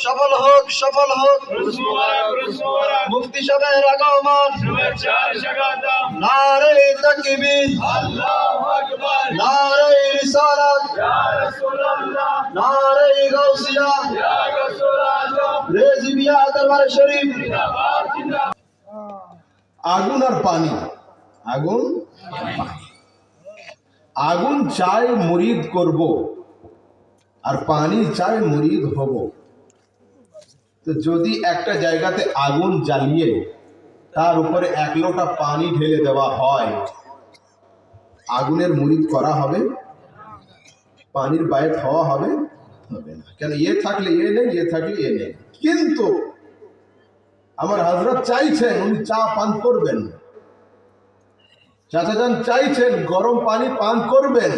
সফল হোক সফল হোক। মুফতি সাহেবের আগমন। নারে আকবার নারে রিসালাত। নারে গাউসিয়া। রেজবিয়া দরবার শরীফ। আগুন আর পানি। আগুন? আগুন চায় মুরিদ করব, আর পানি চায় মুরিদ হব। তো যদি একটা জায়গাতে আগুন জ্বালিয়ে তার উপরে এক লোটা পানি ঢেলে দেওয়া হয়, আগুনের মুরিদ করা হবে, পানির বায়েট হওয়া হবে হবে না। কেন ইয়ে থাকলে ইয়ে নেই ইয়ে থাকলে ইয়ে নেই। কিন্তু আমার হজরত চাইছেন, উনি চা পান করবেন। চাচা যান চাইছেন, গরম পানি পান করবেন।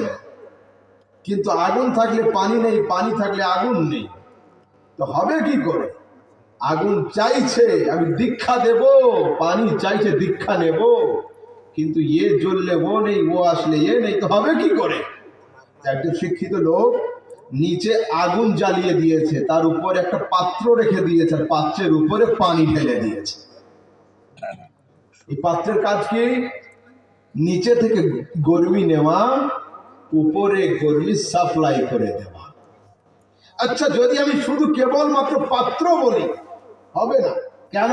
কিন্তু আগুন থাকলে পানি নেই, পানি থাকলে আগুন নেই। তো হবে কি করে? আগুন চাইছে, আমি দীক্ষা দেব, পানি চাইছে, দীক্ষা নেব। কিন্তু ইয়ে জ্বললে ও নেই, ও আসলে এ নেই, তো হবে কি করে? একজন শিক্ষিত লোক নিচে আগুন জ্বালিয়ে দিয়েছে, তার উপরে একটা পাত্র রেখে দিয়েছে পাত্রের উপরে পানি ঢেলে দিয়েছে। এই পাত্রের কাজ কি? নিচে থেকে গরমি নেওয়া, উপরে গরমি সাপ্লাই করে দেওয়া। আচ্ছা যদি আমি শুধু কেবলমাত্র পাত্র বলি হবে না। কেন?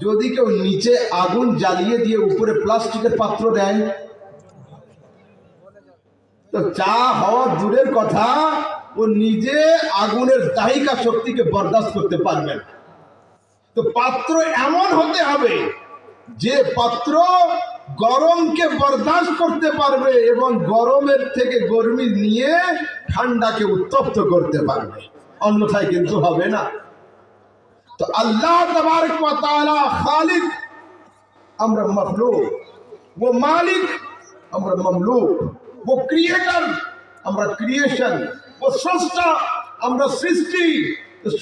যদি কেউ নিচে আগুন জ্বালিয়ে দিয়ে উপরে প্লাস্টিকের পাত্র দেয়, তো চা হওয়া দূরের কথা, ও নিজে আগুনের দাহিকা শক্তিকে বরদাস্ত করতে পারবে না। তো পাত্র এমন হতে হবে, যে পাত্র গরমকে বরদাস্ত করতে পারবে এবং গরমের থেকে গরমি নিয়ে ঠান্ডাকে উত্তপ্ত করতে পারবে। অন্যথায় কিন্তু হবে না। তো আল্লাহ তবারক খালিক, আমরা মখলুক। ও মালিক, আমরা মামলুক। ও ক্রিয়েটর, আমরা ক্রিয়েশন। ও স্রষ্টা, আমরা সৃষ্টি।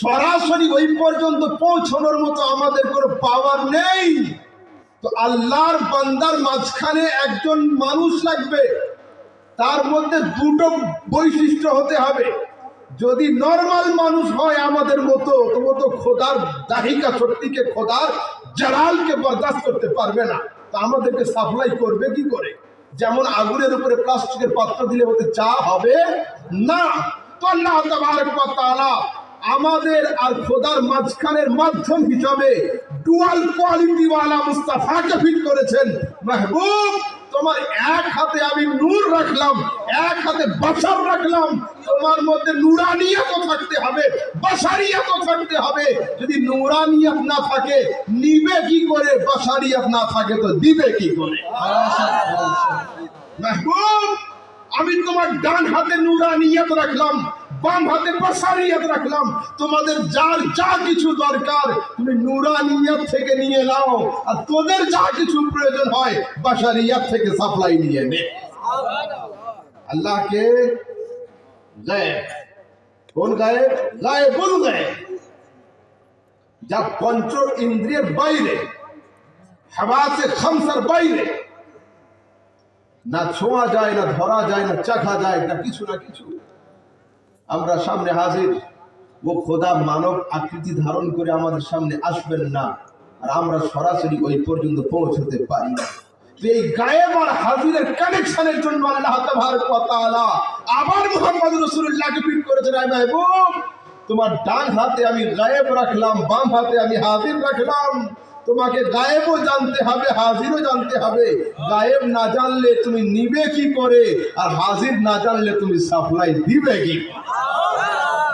সরাসরি ওই পর্যন্ত পৌঁছানোর মতো আমাদের কোনো পাওয়ার নেই। তো আল্লাহর বান্দার মাঝখানে একজন মানুষ লাগবে। তার মধ্যে দুটো বৈশিষ্ট্য হতে হবে। যদি নর্মাল মানুষ হয় আমাদের মতো, তো ও তো খোদার দাহিকা শক্তিকে খোদার জালালকে বরদাস্ত করতে পারবে না। তা আমাদেরকে সাপ্লাই করবে কি করে? যেমন আগুনের উপরে প্লাস্টিকের পাত্র দিলে ওতে চা হবে, না। তো আল্লাহ ওয়া আমাদের আর খোদার মাঝখানের মাধ্যম হিসাবে ডুয়াল কোয়ালিটি ওয়ালা মুস্তাফাকে ফিট করেছেন, মাহবুব। তোমার এক হাতে আমি নূর রাখলাম, এক হাতে বাসার রাখলাম। তোমার মধ্যে নুরানিয়াত থাকতে হবে বাসারিয়াত থাকতে হবে। যদি নুরানিয়াত না থাকে, নিবে কি করে? বাসারিয়াত না থাকে তো দিবে কি করে? আমি তোমার ডান হাতে নুরানিয়াত রাখলাম। বাম হাতে বাসারিয়াত রাখলাম। তোমাদের যার যা কিছু দরকার, তুমি নুরানিয়াত থেকে নিয়ে নাও। আর তোদের যা কিছু প্রয়োজন হয় বাসারিয়াত থেকে সাপ্লাই নিয়ে নে। আল্লাহকে গায়েব। কোন গায়েব? গায়েবুল গায়েব। যা পঞ্চ ইন্দ্রিয়ের বাইরে হাবাসে খামসার বাইরে। না ছোঁয়া যায়, না ধরা যায়, না চাখা যায়, না কিছু না কিছু। আমরা সামনে হাজির। ও খোদা মানব আকৃতি ধারণ করে আমাদের সামনে আসবেন না, আর আমরা সরাসরি ওই পর্যন্ত পৌঁছতে পারি না। এই গায়েব আর হাজিরের কানেকশনের জন্য আল্লাহ তাআলা আবার মুহাম্মদ রাসূলুল্লাহকে ফিট করেছেন, আয় মাহবুব। তোমার ডান হাতে আমি গায়েব রাখলাম, বাম হাতে আমি হাজির রাখলাম। তোমাকে গায়েবও জানতে হবে, হাজিরও জানতে হবে। গায়েব না জানলে তুমি নিবে কি করে? আর হাজির না জানলে তুমি সাপ্লাই দিবে কি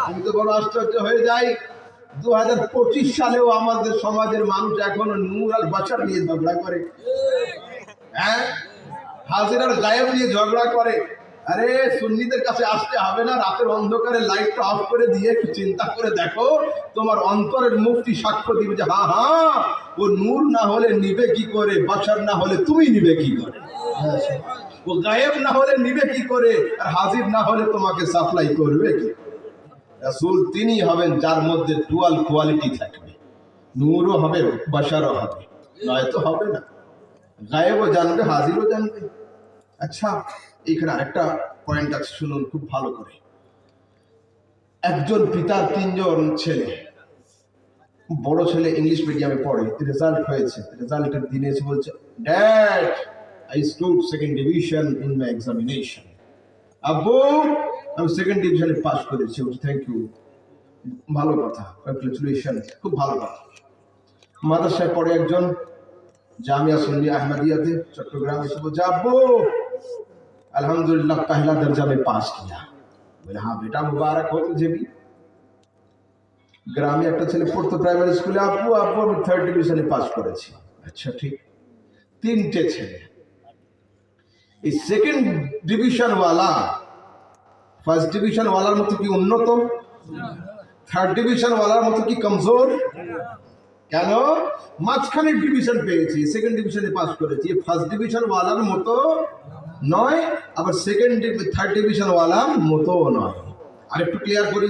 আমি তো বড় আশ্চর্য হয়ে যাই। দু হাজার পঁচিশ সালেও আমাদের সমাজের মানুষ এখনও নূর আর বাসার নিয়ে ঝগড়া করে। হ্যাঁ? হাজির আর গায়েব নিয়ে ঝগড়া করে। আরে, সুন্নিদের কাছে আসতে হবে না, রাতের অন্ধকারে লাইটটা অফ করে দিয়ে একটু চিন্তা করে দেখো, তোমার অন্তরের মুক্তি সাক্ষ্য দিবে যে হ্যাঁ হ্যাঁ ও নূর না হলে নিবে কি করে বাসার না হলে তুমি নিবে কি করে? ও গায়েব না হলে নিবে কি করে, আর হাজির না হলে তোমাকে সাপ্লাই করবে কি রাসূল তিনি হবেন যার মধ্যে ডুয়াল কোয়ালিটি থাকবে। নূরও হবে বাসারও হবে, নয়তো হবে না। গায়েবও জানবে, হাজিরও জানবে। আচ্ছা এখানে আরেকটা পয়েন্ট আছে শুনুন, খুব ভালো করে। একজন পিতার তিনজন ছেলে বড় ছেলে ইংলিশ মিডিয়ামে পড়ে রেজাল্ট হয়েছে রেজাল্ট দিনে এসে বলছে dad I stood second division in my examination আব্বু, আমি সেকেন্ড ডিভিশনে পাস করেছি থ্যাংক ইউ ভালো কথা কংগ্রেচুলেশন খুব ভালো কথা। মাদার সাহেব পড়ে একজন, জামিয়া সন্নি আহমদিয়াতে, চট্টগ্রাম এসে বলছে, আব্বু अल्हम्दुलिल्लाह पहला दर्जा में पास किया बोले हाँ बेटा मुबारक हो तुझे भी গ্রামে একটা ছেলে পড়তো প্রাইমারি স্কুলে আব্বু আব্বু আমি থার্ড ডিভিশনে পাস করেছি আচ্ছা ঠিক তিনটে ছেলে এই সেকেন্ড ডিভিশন ওয়ালা ফার্স্ট ডিভিশন ওয়ালার মতো কি উন্নত থার্ড ডিভিশন ওয়ালার মতো কি কমজোর কেন মাঝখানের ডিভিশন পেয়েছি সেকেন্ড ডিভিশনে পাস করেছি ফার্স্ট ডিভিশন ওয়ালার মতো নয়, আবার সেকেন্ড থার্ড ডিভিশন ওয়ালার মতো নয়। আর একটু ক্লিয়ার করি।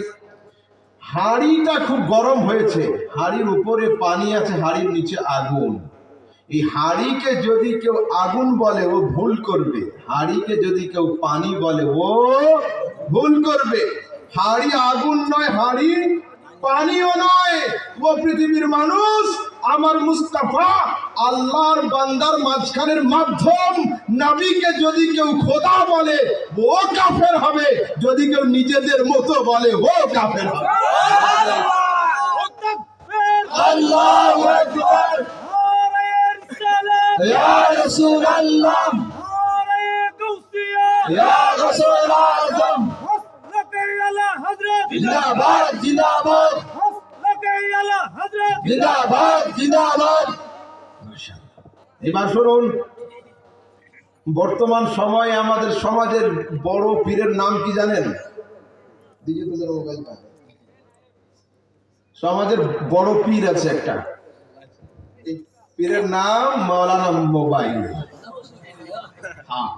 হাঁড়িটা খুব গরম হয়েছে। হাঁড়ির উপরে পানি আছে, হাঁড়ির নিচে আগুন। এই হাঁড়িকে যদি কেউ আগুন বলে, ও ভুল করবে। হাঁড়িকে যদি কেউ পানি বলে, ও ভুল করবে। হাঁড়ি আগুন নয়, হাঁড়ি পানিও নয়। ও পৃথিবীর মানুষ আমার মুস্তাফা আল্লাহর বান্দার মাঝখানের মাধ্যম নবীকে যদি কেউ খোদা বলে ও কাফের হবে। যদি কেউ নিজেদের মতো বলে ও কাফের হবে। আল্লাহু জিন্দাবাদ জিন্দাবাদ। এবার শুনুন, বর্তমান সময়ে আমাদের সমাজের বড় পীরের নাম কি জানেন? সমাজের বড় পীর আছে একটা। পীরের নাম মাওলানা মোবাইল। হ্যাঁ।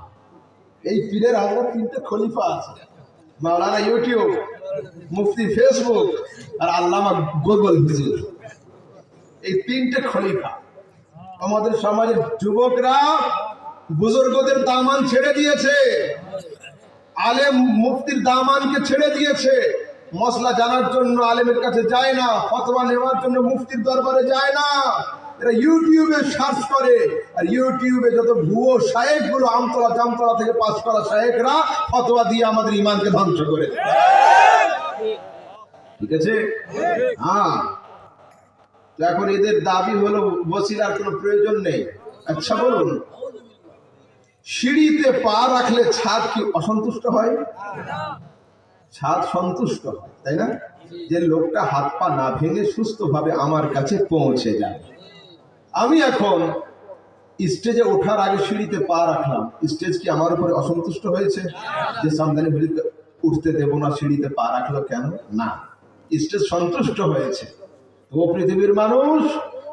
এই পীরের আমরা তিনটে খলিফা আছে। মাওলানা ইউটিউব, মুফতি ফেসবুক আর আল্লামা গুগল হুজুর। এই তিনটে খলিফা। আমাদের সমাজের যুবকরা বুজুর্গদের দামান ছেড়ে দিয়েছে। আলেম মুফতির দামানকে ছেড়ে দিয়েছে। মশলা জানার জন্য আলেমের কাছে যায় না, ফতোয়া নেওয়ার জন্য মুফতির দরবারে যায় না। এরা ইউটিউবে সার্চ করে, আর ইউটিউবে যত ভুয়ো শায়েকগুলো আমতলা জামতলা থেকে পাস করা শায়েকরা ফতোয়া দিয়ে আমাদের ইমানকে ধ্বংস করে। ঠিক আছে? হ্যাঁ। এখন এদের দাবি হলো বসিলার কোনো প্রয়োজন নেই। আচ্ছা বলুন। সিঁড়িতে পা রাখলে ছাদ কি অসন্তুষ্ট হয়? ছাদ সন্তুষ্ট হয়, তাই না? যে লোকটা হাত পা না ভেঙে সুস্থভাবে আমার কাছে পৌঁছে যায় আমি এখন স্টেজে ওঠার আগে সিঁড়িতে পা রাখলাম। স্টেজ কি আমার উপরে অসন্তুষ্ট হয়েছে? যে সামদানি ভুলিতে উঠতে দেব না, সিঁড়িতে পা রাখল কেন? না। স্টেজ সন্তুষ্ট হয়েছে। ও পৃথিবীর মানুষ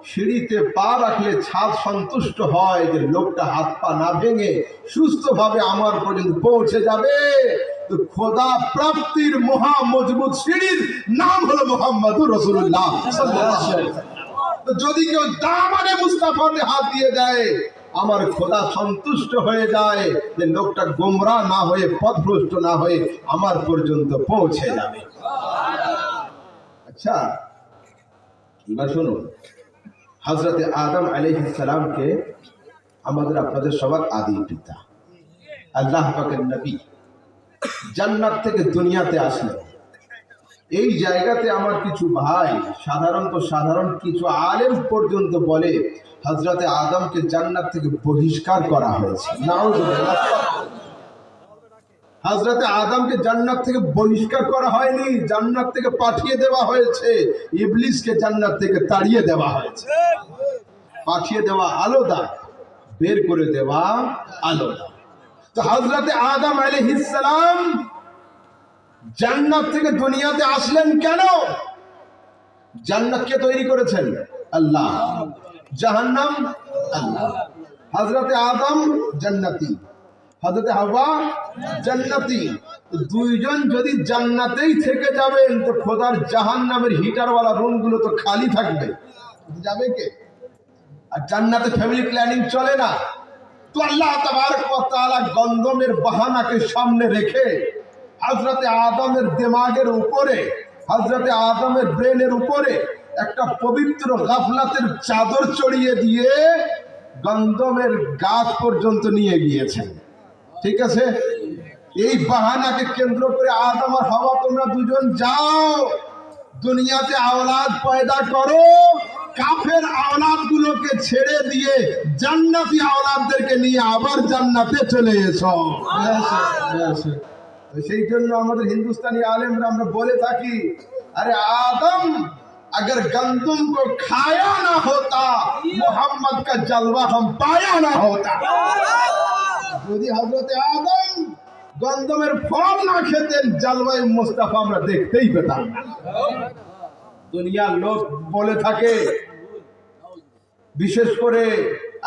সিঁড়িতে পা রাখলে ছাদ সন্তুষ্ট হয় যে লোকটা হাত পা না ভেঙে সুস্থভাবে আমার পর্যন্ত পৌঁছে যাবে। তো খোদা প্রাপ্তির মহা মজবুত সিঁড়ির নাম হলো মোহাম্মদুর রসুল্লাহ যদি কেউ দামানে মুস্তাফাতে হাত দিয়ে দেয়, আমার খোদা সন্তুষ্ট হয়ে যায় যে লোকটা গোমরা না হয়ে, পথভ্রষ্ট না হয়ে আমার পর্যন্ত পৌঁছে যাবে। আচ্ছা এবার শুনুন। হজরতে আদম সালামকে আমাদের আপনাদের সবার আদি পিতা, আল্লাহ পাকের নবী, জান্নাত থেকে দুনিয়াতে আসলেন। এই জায়গাতে আমার কিছু ভাই, সাধারণত সাধারণ কিছু আলেম পর্যন্ত বলে হজরতে আদমকে জান্নাত থেকে বহিষ্কার করা হয়েছে। হজরতে আদমকে জান্নাত থেকে বহিষ্কার করা হয়নি, জান্নাত থেকে পাঠিয়ে দেওয়া হয়েছে, ইবলিসকে জান্নাত থেকে তাড়িয়ে দেওয়া হয়েছে। পাঠিয়ে দেওয়া আলাদা, বের করে দেওয়া আলাদা। তো হজরতে আদম আলাইহিসসালাম জান্নাত থেকে দুনিয়াতে আসলেন কেন? জান্নাত কে তৈরি করেছেন? আল্লাহ। জাহান্নাম, আল্লাহ। হজরতে আদম, জান্নাতি। হজরতে হাওয়া, জান্নাতি। দুইজন যদি জান্নাতেই থেকে যাবেন, তো খোদার জাহান্নামের হিটারওয়ালা রুমগুলো তো খালি থাকবে। যাবে কে? আর জান্নাতে ফ্যামিলি প্ল্যানিং চলে না। তো আল্লাহ তাআলা গন্ধমের বাহানাকে সামনে রেখে হজরতে আদমের দিমাগের উপরে হজরতে আদমের ব্রেনের উপরে একটা পবিত্র গাফলাতের চাদর চড়িয়ে দিয়ে গন্ধমের গাছ পর্যন্ত নিয়ে গিয়েছেন। ঠিক আছে? এই বাহানাকে কেন্দ্র করে আদম আর হাওয়া তোমরা দুজন যাও। দুনিয়াতে আওলাদ পয়দা করো। কাফের আওলাদ গুলোকে ছেড়ে দিয়ে জান্নাতি আওলাদদেরকে নিয়ে আবার জান্নাতে চলে এসো। সেই জন্য আমাদের হিন্দুস্তানি আলেমরা আমরা বলে থাকি আরে আদম अगर गंदुम को खाया ना होता मोहम्मद का जलवा हम पाया ना होता যদি হজরতে আদম গন্ধমের ফল না খেতেন জালওয়াই মুস্তাফা আমরা দেখতেই পেতাম না দুনিয়ার লোক বলে থাকে বিশেষ করে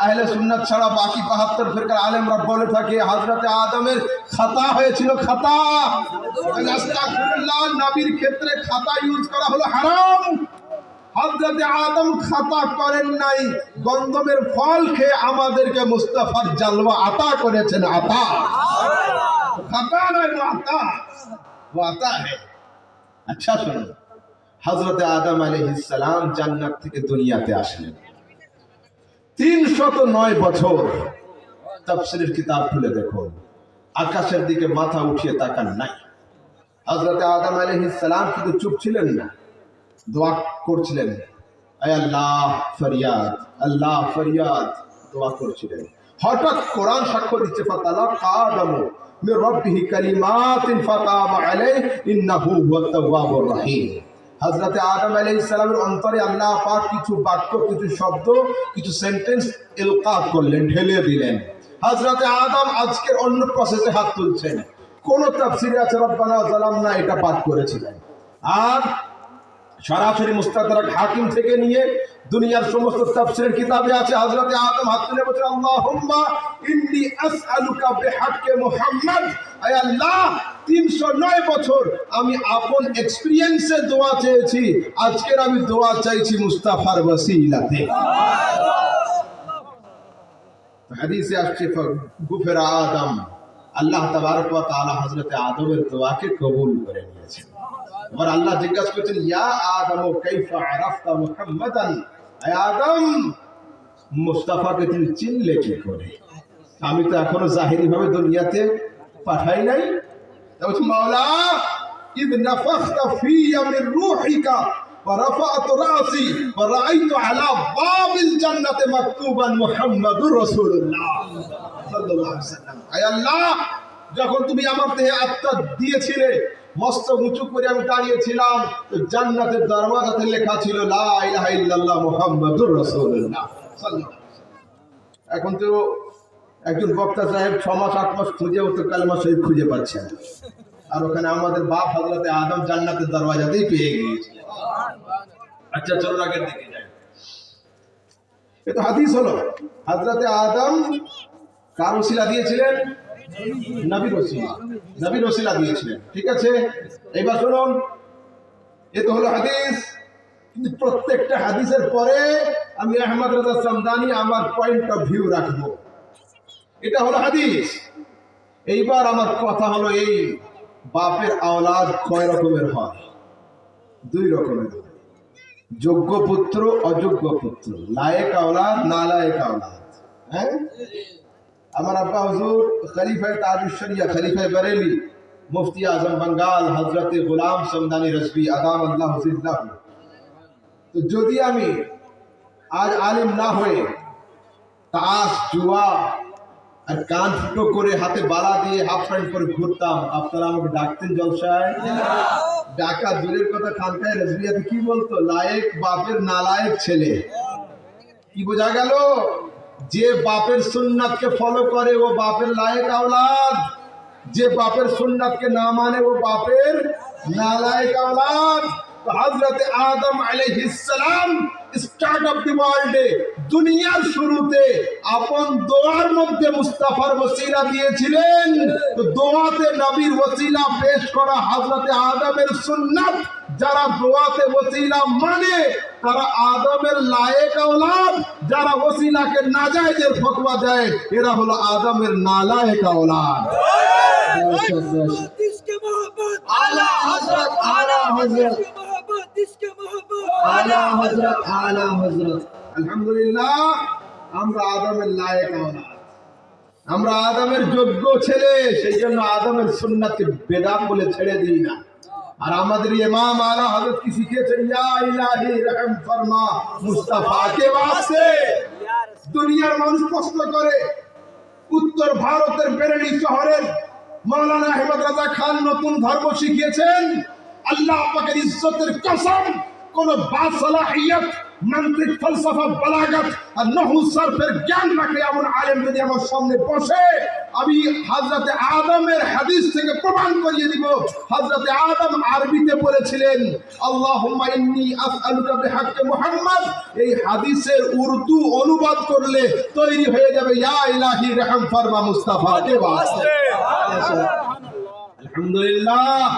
আহলে সুন্নত ছাড়া বাকি বাহাত্তর ফেরকার আলেমরা বলে থাকে। হাজরতে আদমের খাতা হয়েছিল খাতা। নাবির ক্ষেত্রে খাতা ইউজ করা হলো হারাম। হজরতে আদম খাতা করেন নাই, গন্ধমের ফল খেয়ে আমাদেরকে মুস্তাফার জালওয়া আতা করেছেন, আতা। খাতা নয় আতা। আতা আচ্ছা শোনো হজরত আদম আলহিসাম জান্নাত থেকে দুনিয়াতে আসলেন। তিন শত নয় বছর তাফসিরের কিতাব খুলে দেখুন আকাশের দিকে মাথা উঠিয়ে তাকান নাই। হজরত আদম আলাইহিস সালাম শুধু চুপ ছিলেন না। দোয়া করছিলেন। আল্লাহ ফরিয়াদ আল্লাহ ফরিয়াদ, দোয়া করছিলেন। হঠাৎ কোরআন সাক্ষ্য দিচ্ছে, ফাতালা কাদামু মির রাব্বিহি কালিমাতিন ফাতাবা আলাইহি ইন্নাহু হুয়াত তাওয়াবুর রহিম। হযরতে আদম আলাইহিস ইসলামের অন্তরে আল্লাহ পাক কিছু বাক্য, কিছু শব্দ, কিছু সেন্টেন্স এলকা করলেন, ঢেলে দিলেন। হজরতে আদম আজকের অন্য প্রসেসে হাত তুলছেন। কোন তাফসিরে আছে, রব্বানা জালাম না এটা পাঠ করেছিলেন। আর সরাসরি মুস্তাদরাক হাকিম থেকে নিয়ে দুনিয়ার সমস্ত তাফসীরের কিতাবে আছে, হযরতে আদম হাত তুলে বলছেন, আল্লাহুম্মা ইন্নী আসআলুকা বিহাক্কি মুহাম্মদ। আয় আল্লাহ 309 বছর আমি আপন এক্সপেরিয়েন্সে দোয়া চেয়েছি, আজকের আমি দোয়া চাইছি মুস্তাফার ওসিলাতে হাদিসে আসছে গুফের আদম। আল্লাহ তাবারক ওয়া তাআলা হযরতে আদমের দোয়াকে কবুল করে নিয়েছেন এবার আল্লাহ জিজ্ঞাসা করছেন ইয়া আদম কাইফা আরাফতা মুহাম্মাদান আয় আদম মুস্তাফাকে তুমি চিনলে কি করে আমি তো এখনো জাহিরি ভাবে দুনিয়াতে পাঠাই নাই তা বলছে মাওলা ইদ নাফাখতা ফিয়া মিন রূহিকা ورفعت راسي ورأيت على باب الجنة مكتوبا محمد رسول الله صلى الله عليه وسلم আয় আল্লাহ যখন তুমি আমার দেহে আত্মা দিয়েছিলে মস্ত উঁচু করে আমি দাঁড়িয়েছিলাম। জান্নাতের দরওয়াজাতে লেখা ছিল, লা ইলাহা ইল্লাল্লাহ মুহাম্মাদুর ওয়াসাল্লাম। এখন তো একজন বক্তা সাহেব ছ মাস, আট মাস খুঁজেও তো কালেমা শরীফ খুঁজে পাচ্ছে না। আর ওখানে আমাদের বাপ হজরতে আদম জান্নাতের দরওয়াজাতেই পেয়ে গিয়েছে। আচ্ছা চলো আগের দিকে যাই। এ তো হাদিস হলো হজরতে আদম কার ওসিলা দিয়েছিলেন? ঠিক আছে? শুনুন। হলো হাদিস। প্রত্যেকটা হাদিসের পরে আমি আমার ভিউ রাখব। এটা হলো হাদিস। এইবার আমার কথা হলো এই, বাপের আওলাদ কয় রকমের হয়? দুই রকমের। যোগ্য পুত্র, অযোগ্য পুত্র। লায়েক আওলাদ, না লায়েক আওলাদ। হ্যাঁ? আমার আব্বা হুজুর খলিফায় তাজুশরিয়া খলিফায় বরেলি, মুফতি আজম বঙ্গাল হজরতে গোলাম সমদানি রসবি আদাম আল্লাহ হুজিল্লাহ তো যদি আমি আজ আলিম না হয়ে তাস, জুয়া আর কান ফুটো করে হাতে বালা দিয়ে হাফ প্যান্ট করে ঘুরতাম, আপনারা আমাকে ডাকতেন জলসায়? ডাকা দূরের কথা, খানকায় রসবিয়াতে কি বলতো? লায়েক বাপের নালায়েক ছেলে। কি বোঝা গেল? যে বাপের সুন্নাতকে ফলো করে ও বাপের লায়েক আওলাদ, যে বাপের সুন্নাতকে না মানে ও বাপের নালায়েক আওলাদ। হযরত আদম স্টার্ট অফ দি দুনিয়ার শুরুতে আপন দোয়ার মধ্যে মুস্তাফার ওসিলা দিয়েছিলেন। তো দোয়াতে নবীর ওসিলা পেশ করা হযরত আদমের সুন্নাত যারা দোয়াতে ওসিলা মানে তারা আদমের লায়েক আওলাদ। যারা ওসিলাকে নাজায়েজের ফতোয়া দেয়, এরা হলো আদমের নালায়েক আওলাদ। আলহামদুলিল্লাহ, আমরা আদমের লায়েক আমরা আদমের যোগ্য ছেলে, সেই জন্য আদমের সুন্নাতকে বেদাম বলে ছেড়ে দিই না। আর আমাদের ইমাম আলা হযরত কি শিখিয়েছেন? ইয়া ইলাহি রহম, ফরমা মুস্তাফা কে দুনিয়ার মানুষ প্রশ্ন করে, উত্তর ভারতের বেরেলি শহরের মাওলানা আহমদ রাজা খান নতুন ধর্ম শিখিয়েছেন, আল্লাহ পাকের ইজ্জতের কসম, কোন বাসলাহিয়ত মান্ত্রিক ফলসফা বালাগত আর নহু সরফের জ্ঞান রাখে এমন আলেম যদি আমার সামনে বসে আমি হযরতে আদমের হাদিস থেকে প্রমাণ করিয়ে দিব। হযরতে আদম আরবিতে বলেছিলেন বিহাক্কি মুহাম্মদ। এই হাদিসের উর্দু অনুবাদ করলে তৈরি হয়ে যাবে ইয়া ইলাহি রহম ফরমা মুস্তাফা। আলহামদুলিল্লাহ।